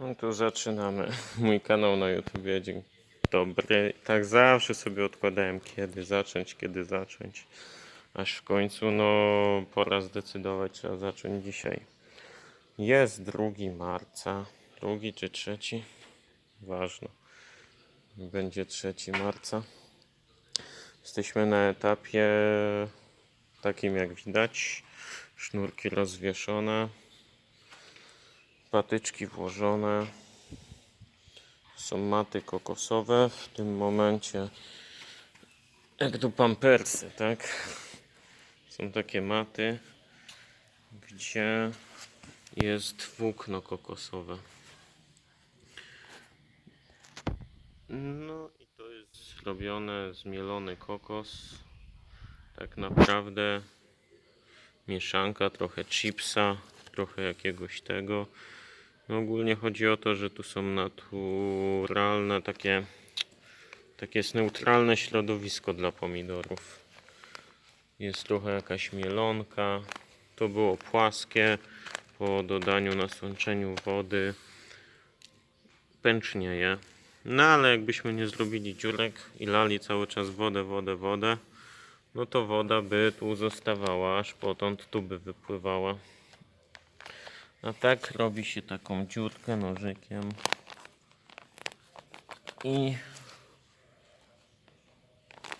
No to zaczynamy. Mój kanał na YouTube. Dzień dobry. Tak zawsze sobie odkładałem kiedy zacząć, kiedy zacząć. Aż w końcu, no pora zdecydować, trzeba zacząć dzisiaj. Jest 2 marca. Drugi czy trzeci? Ważne. Będzie 3 marca. Jesteśmy na etapie takim jak widać. Sznurki rozwieszone. Patyczki włożone. Są maty kokosowe. W tym momencie jak do pampersy, tak? Są takie maty, gdzie jest włókno kokosowe. No i to jest zrobione zmielony kokos. Tak naprawdę mieszanka, trochę chipsa, trochę jakiegoś tego. Ogólnie chodzi o to, że tu są naturalne, takie, takie jest neutralne środowisko dla pomidorów. Jest trochę jakaś mielonka. To było płaskie. Po dodaniu nasączeniu wody pęcznieje. No ale jakbyśmy nie zrobili dziurek i lali cały czas wodę, wodę, wodę, no to woda by tu zostawała, aż potąd tu by wypływała. A tak robi się taką dziurkę nożykiem i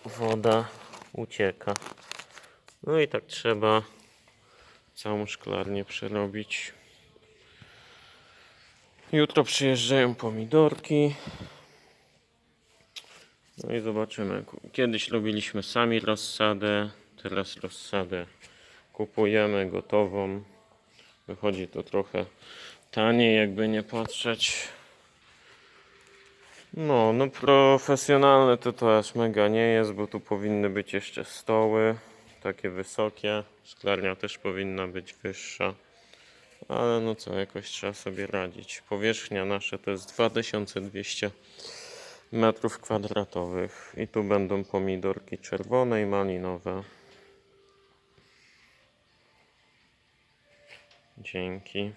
woda ucieka. No i tak trzeba całą szklarnię przerobić. Jutro przyjeżdżają pomidorki. No i zobaczymy. Kiedyś robiliśmy sami rozsadę, teraz rozsadę kupujemy gotową. Wychodzi to trochę taniej, jakby nie patrzeć. No, no profesjonalne to aż mega nie jest, bo tu powinny być jeszcze stoły, takie wysokie. Szklarnia też powinna być wyższa. Ale no co, jakoś trzeba sobie radzić. Powierzchnia nasza to jest 2200 metrów kwadratowych. I tu będą pomidorki czerwone i malinowe. Dzięki.